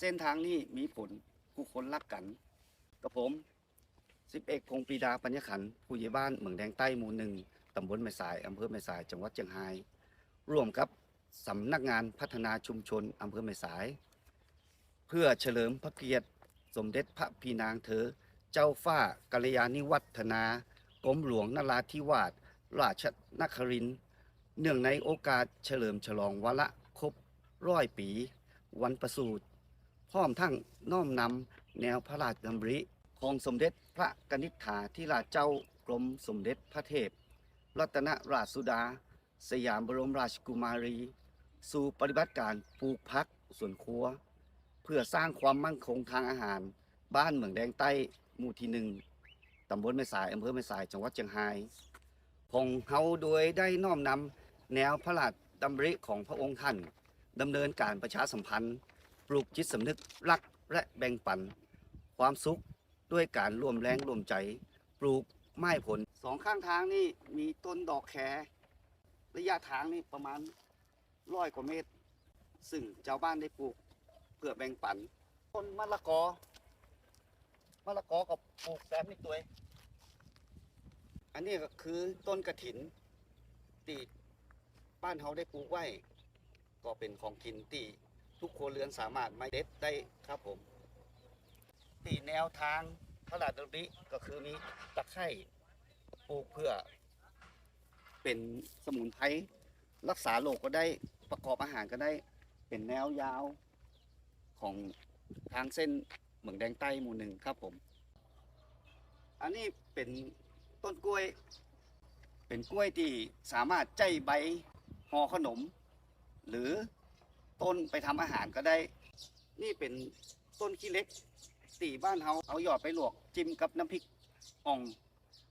เส้นทางนี้มีผลผู้คนรักกัน กับผมสิบเอกพงปีดาปัญญขันผู้ใหญ่บ้านเมืองแดงใต้หมู่หนึ่งตำบลแม่สายอำเภอแม่สายจังหวัดเชียงราย ร่วมกับสำนักงานพัฒนาชุมชนอำเภอแม่สาย เพื่อเฉลิมพระเกียรติ สมเด็จพระพีนางเธอ เจ้าฟ้ากัลยาณิวัฒนากรมหลวงนราธิวาสราชนครินเนื่องในโอกาสเฉลิมฉลองวาระครบร้อยปี วันประสูติ พร้อมทั้งน้อมนำแนวพระราชดำริของสมเด็จพระกนิษฐาธิราชเจ้ากรมสมเด็จพระเทพ รัตนราชสุดา สยามบรมราชกุมารี สู่ปฏิบัติการปลูกพักสวนครัว เพื่อสร้างความมั่นคงทางอาหาร บ้านเมืองแดงใต้หมู่ที่หนึ่งตำบลแม่สายอำเภอแม่สายจังหวัดเชียงรายของเฮาโดยได้น้อมนำแนวพระราชดำริของพระองค์ท่านดำเนินการประชาสัมพันธ์ ปลูกจิตสำนึกรักและแบ่งปัน ความสุขด้วยการร่วมแรงร่วมใจ ปลูกไม้ผลสองข้างทางนี่มีต้นดอกแคระยะทางนี่ประมาณร้อยกว่าเมตร ซึ่งชาวบ้านได้ปลูกเพื่อแบ่งปันต้นมะละกอมะละกอกับปลูกแซมนี่ตัวองอันนี้ก็คือต้นกระถินที่บ้านเขาได้ปลูกไว้ ก็เป็นของกินที่ ทุกครัวเรือนสามารถไม่เด็ดได้ครับผมตีแนวทางพระราชดำริก็คือมีตะไคร่ปลูกเพื่อ เป็นสมุนไพรรักษาโรคก็ได้ประกอบอาหารก็ได้ เป็นแนวยาวของทางเส้นเหมืองแดงใต้หมู่หนึ่งครับผม อันนี้เป็นต้นกล้วย เป็นกล้วยที่สามารถใจใบห่อขนม หรือ ต้นไปทำอาหารก็ได้ นี่เป็นต้นขี้เล็กตีบ้านเฮาเอาหยอดไปหลวกจิ้มกับน้ำพริกอ่อง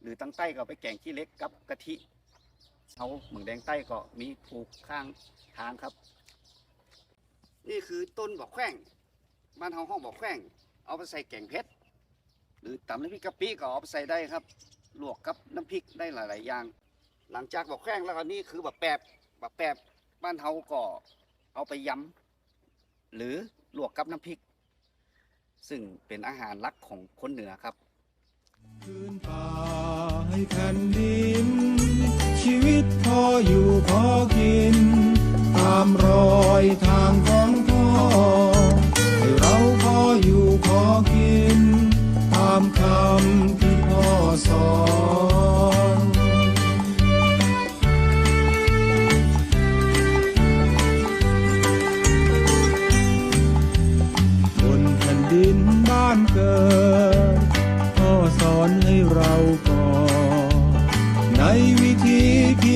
หรือตั้งใต้ก็ไปแกงขี้เล็กกับกะทิเขาเหมืองแดงใต้ก็มีปลูกข้างทางครับ นี่คือต้นบอกแข้งบ้านเฮาห้องบอกแข้งเอาไปใส่แกงเผ็ดหรือตำน้ำพริกกะปิก็เอาไปใส่ได้ครับลวกกับน้ำพริกได้หลาย ๆ อย่าง หลังจากบอกแข้งแล้วก็นี่คือแบบแปบแบบแปบบ้านเฮาก็ เอาไปยำหรือลวกกับน้ำพริก ซึ่งเป็นอาหารลักของคนเหนือครับพื้นป่าให้แผ่นดิน ชีวิตพออยู่พอกิน ตามรอยทางของพ่อ ให้เราพออยู่พอกิน ตามคำ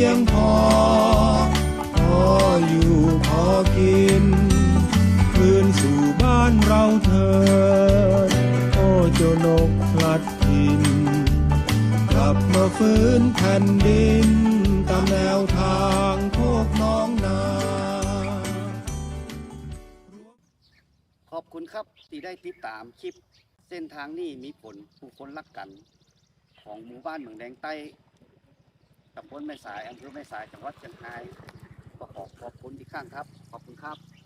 ยงพอ พออยู่พอกิน คืนสู่บ้านเราเถิดโอ้เจ้านกพลัดถิ่นกลับมาฟื้นแผ่นดิน ตามแนวทางพวกน้องนา ขอบคุณครับที่ได้ติดตามคลิป เส้นทางนี้มีผลผู้คนรักกัน ของหมู่บ้านเมืองแดงใต้ ตำบลแม่สายอำเภอแม่สายจังหวัดเชียงรายก็ขอขอบคุณที่ข้างครับ ขอบคุณครับ